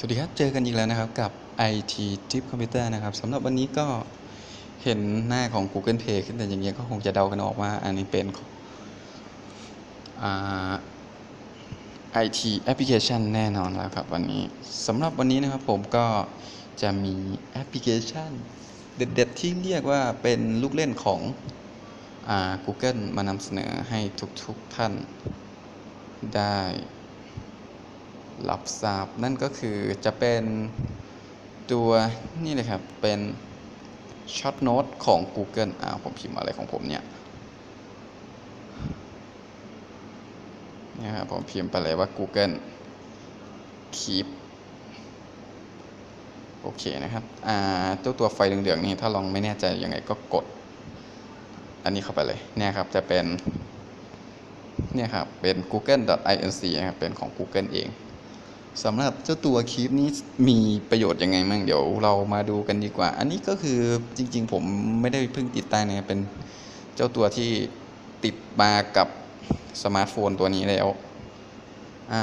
สวัสดีครับ เจอกันอีกแล้วนะครับกับ IT Tip Computer นะครับสำหรับวันนี้ก็เห็นหน้าของ Google Play ขึ้นแต่อย่างเงี้ยก็คงจะเดากันออกว่าอันนี้เป็นอ่า IT Application แน่นอนแล้วครับวันนี้สำหรับวันนี้นะครับผมก็จะมีแอปพลิเคชัน เด็ดๆ ที่เรียกว่าเป็นลูกเล่นของอ่า Google มานำเสนอให้ทุกๆท่านได้ รับทราบ นั่นก็คือจะเป็นตัวนี่เลยครับ เป็นช็อตโน้ตของ Google อ่าผมพิมพ์อะไรของผมเนี่ยเนี่ยครับผมพิมพ์ไปเลยว่า Google Keep โอเคนะครับ อ่าเจ้าตัวไฟเหลืองๆนี่ถ้าลองไม่แน่ใจยังไงก็กด อันนี้เข้าไปเลย เนี่ยครับจะเป็น เนี่ยครับเป็น google.inc นะครับเป็นของ Google เอง สำหรับเจ้าตัวคลิปนี้มีประโยชน์ยังไงมั่งเดี๋ยวเรามาดูกันดีกว่า อันนี้ก็คือจริง ๆ ผมไม่ได้เพิ่งติดตั้งนะเป็นเจ้าตัวที่ติดมากับสมาร์ทโฟนตัวนี้แล้วา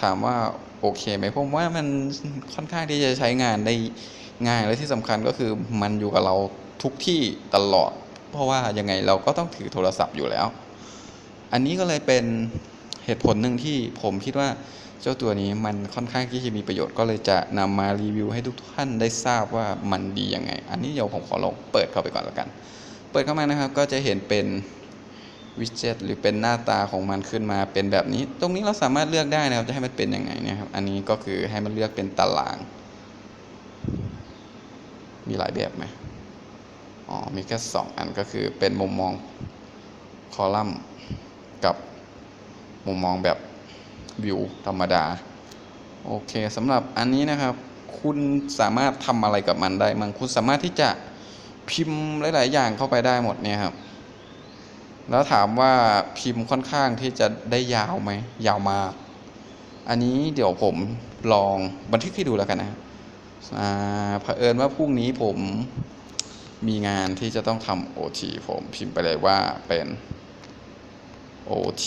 ถามว่าโอเคไหมผมว่ามันค่อนข้างที่จะใช้งานได้ง่ายและที่สำคัญก็คือมันอยู่กับเราทุกที่ตลอด เพราะว่ายังไงเราก็ต้องถือโทรศัพท์อยู่แล้ว อันนี้ก็เลยเป็นเหตุผลหนึ่งที่ผมคิดว่า เจ้าตัวนี้มันค่อนข้างที่จะมีประโยชน์ก็เลยจะนำมารีวิวให้ทุกท่านได้ทราบว่ามันดียังไง อันนี้เดี๋ยวผมขอลองเปิดเข้าไปก่อนแล้วกัน เปิดเข้ามานะครับก็จะเห็นเป็นวิดเจ็ตหรือเป็นหน้าตาของมันขึ้นมาเป็นแบบนี้ ตรงนี้เราสามารถเลือกได้นะครับจะให้มันเป็นยังไงเนี่ยครับอันนี้ก็คือให้มันเลือกเป็นตาราง มีหลายแบบไหมอ๋อมีแค่สองอันก็คือเป็นมุมมองคอลัมน์กับมุมมองแบบ วิวธรรมดา โอเคสำหรับอันนี้นะครับ คุณสามารถทำอะไรกับมันได้มั้งคุณสามารถที่จะพิมพ์หลาย ๆ อย่างเข้าไปได้หมดเนี่ยครับ แล้วถามว่าพิมพ์ค่อนข้างที่จะได้ยาวไหมยาวมาก อันนี้เดี๋ยวผมลองบันทึกให้ดูแล้วกันนะอ่าเผอิญว่าพรุ่งนี้ผมมีงานที่จะต้องทำโอทีผมพิมพ์ไปเลยว่าเป็น OT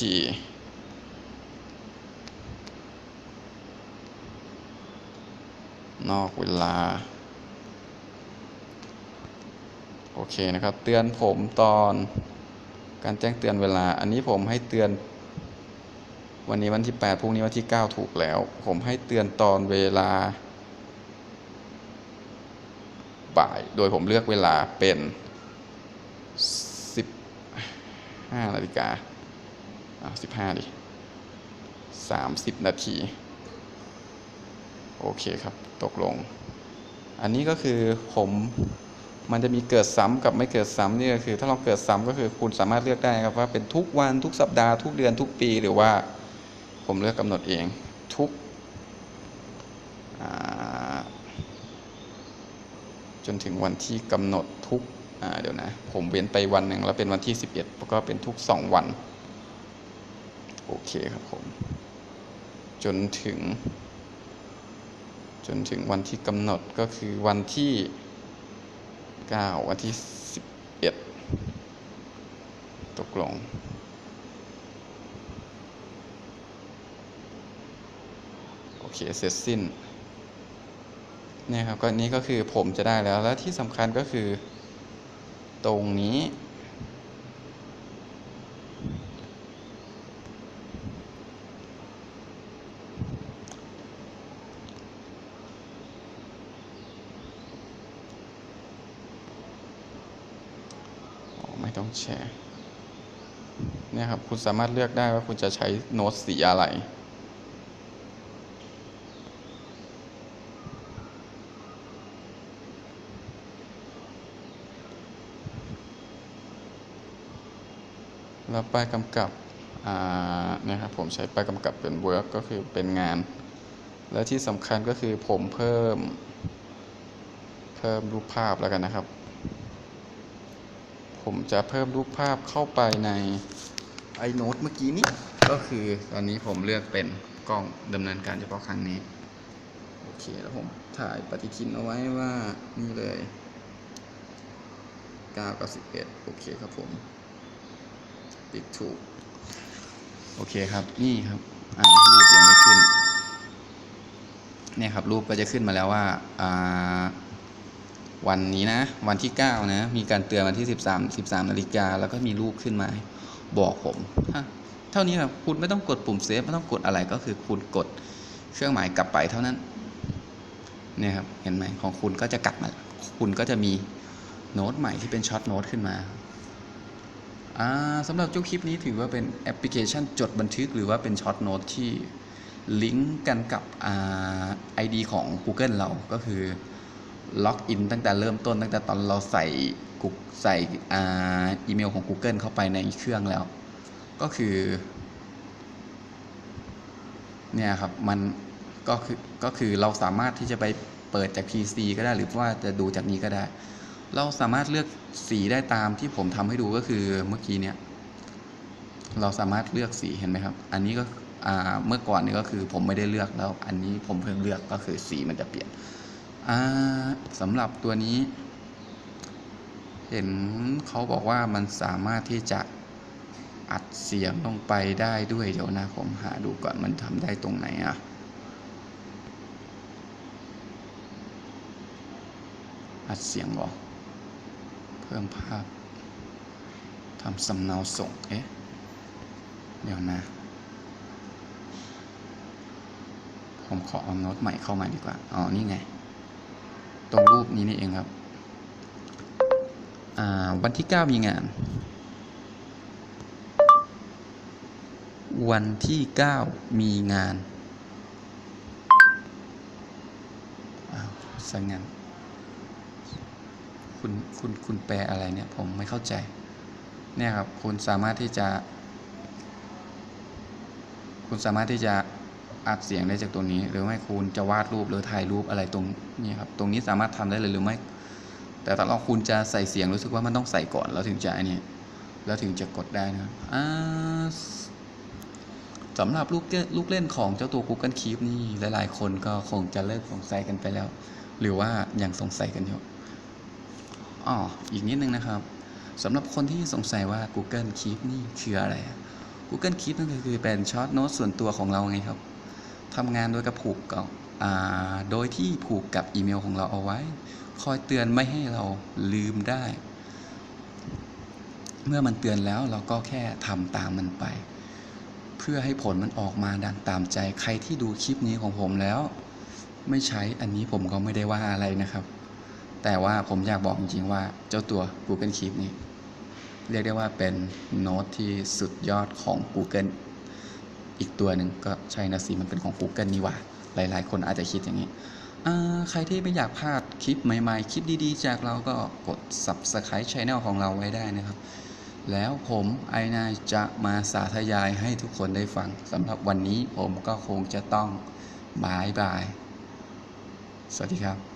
นอกเวลา โอเคนะครับ เตือนผมตอนการแจ้งเตือนเวลา อันนี้ผมให้เตือน วันนี้วันที่ 8พรุ่งนี้วันที่ 9 ถูกแล้ว ผมให้เตือนตอนเวลา บ่าย โดยผมเลือกเวลาเป็น 15นาฬิกาอะสิบห้าดิสามสิบนาที โอเคครับ ตกลง อันนี้ก็คือผมมันจะมีเกิดซ้ำกับไม่เกิดซ้ำนี่ก็คือ ถ้าเราเกิดซ้ำก็คือคุณสามารถเลือกได้ครับว่าเป็นทุกวันทุกสัปดาห์ทุกเดือนทุกปีหรือว่าผมเลือกกำหนดเองทุกจนถึงวันที่กำหนดทุกเดี๋ยวนะ ผมเว้นไปวันหนึ่งแล้วเป็นวันที่ 11 ก็เป็นทุก 2 วัน โอเคครับผม จนถึง จนถึงวันที่กำหนดก็คือวันที่ 9 วันที่ 11 ตกลง โอเค เสร็จสิ้นเนี่ยครับก็นี้ก็คือผมจะได้แล้ว แล้วที่สำคัญก็คือตรงนี้ อ๋อไม่ต้องแชร์เนี่ยครับ คุณสามารถเลือกได้ว่าคุณจะใช้โน้ตสีอะไร แล้วป้ายกำกับอ่าเนี่ยครับผมใช้ป้ายกำกับเป็น work ก็คือเป็นงาน และที่สำคัญก็คือผมเพิ่ม เพิ่มรูปภาพแล้วกันนะครับ ผมจะเพิ่มรูปภาพเข้าไปในไอโน้ตเมื่อกี้นี้ ก็คือตอนนี้ผมเลือกเป็นกล้องดำเนินการเฉพาะครั้งนี้ โอเคแล้วผมถ่ายปฏิทินเอาไว้ว่านี่เลย9กับ11 โอเคครับผม ติ๊กถูก โอเคครับ นี่ครับ อ่า รูปยังไม่ขึ้น เนี่ยครับ รูปก็จะขึ้นมาแล้วว่า อ่า วันนี้นะ วันที่ 9 นะ มีการเตือนวันที่ 13 13นาฬิกาแล้วก็มีรูปขึ้นมาบอกผม เท่านี้ครับคุณไม่ต้องกดปุ่มเซฟไม่ต้องกดอะไรก็คือคุณกดเครื่องหมายกลับไปเท่านั้นเนี่ยครับเห็นไหมของคุณก็จะกลับมา คุณก็จะมีโน้ตใหม่ที่เป็นช็อตโน้ตขึ้นมาสำหรับเจ้าคลิปนี้ถือว่าเป็นแอปพลิเคชันจดบันทึกหรือว่าเป็นช็อตโน้ตที่ลิงก์กันกับอ่า ID ของ Google เราก็คือ ล็อกอินตั้งแต่เริ่มต้นตั้งแต่ตอนเราใส่กุกใส่อ่าอีเมลของ Google เข้าไปในเครื่องแล้ว ก็คือ เนี่ยครับ มันก็คือก็คือเราสามารถที่จะไปเปิดจาก PC ก็ได้หรือว่าจะดูจากนี้ก็ได้ เราสามารถเลือกสีได้ตามที่ผมทำให้ดูก็คือเมื่อกี้เนี่ย เราสามารถเลือกสีเห็นไหมครับ อันนี้ก็อ่าเมื่อก่อนนี่ก็คือผมไม่ได้เลือกแล้ว อันนี้ผมเพิ่งเลือกก็คือสีมันจะเปลี่ยน สำหรับตัวนี้ เห็นเขาบอกว่ามันสามารถที่จะอัดเสียงลงไปได้ด้วยเดี๋ยวนะผมหาดูก่อนมันทำได้ตรงไหนอะอัดเสียงบอกเพิ่มภาพทำสำเนาส่ง เอ๊ะ เดี๋ยวนะ ผมขอเอาโน้ตใหม่เข้ามาดีกว่า อ๋อ นี่ไง ตรงรูปนี้นี่เองครับวันที่ 9 มีงาน วันที่ 9 มีงานาสังงานคุณคุณคุณแปลอะไรเนี่ยผมไม่เข้าใจ เนี่ยครับ คุณสามารถที่จะ คุณสามารถที่จะ อัดเสียงได้จากตรงนี้ หรือไม่คุณจะวาดรูปหรือถ่ายรูปอะไรตรงนี้ครับตรงนี้สามารถทำได้เลยหรือไม่ แต่ถ้าเราคุณจะใส่เสียงรู้สึกว่ามันต้องใส่ก่อนแล้วถึงจะอันนี้แล้วถึงจะกดได้นะอ่าสำหรับลูกเล่นลูกเล่นของเจ้าตัว Google Keep นี่หลายๆคนก็คงจะเลิกสงสัยกันไปแล้ว หรือว่ายังสงสัยกันอยู่อ๋ออีกนิดนึงนะครับสำหรับคนที่สงสัยว่า Google Keep นี่คืออะไร Google Keep นั่นก็คือเป็นช็อตโน้ตส่วนตัวของเราไงครับ ทำงานโดยกับผูกกับโดยที่ผูกกับอีเมลของเราเอาไว้ คอยเตือนไม่ให้เราลืมได้ เมื่อมันเตือนแล้วเราก็แค่ทำตามมันไป เพื่อให้ผลมันออกมาดังตามใจใครที่ดูคลิปนี้ของผมแล้ว ไม่ใช้อันนี้ผมก็ไม่ได้ว่าอะไรนะครับ แต่ว่าผมอยากบอกจริงๆว่าเจ้าตัว Google Keep นี้เรียกได้ว่าเป็นโน้ตที่สุดยอดของ Google อีกตัวหนึ่งก็ใช่นะสิมันเป็นของ Google นี่ว่า หลาย ๆ คนอาจจะคิดอย่างนี้ใครที่ไม่อยากพลาดคลิปใหม่ ๆ คลิปดีๆ จากเราก็กด Subscribe Channel ของเราไว้ได้นะครับ แล้วผมไอนายจะมาสาธยายให้ทุกคนได้ฟังสำหรับวันนี้ผมก็คงจะต้องบายบาย สวัสดีครับ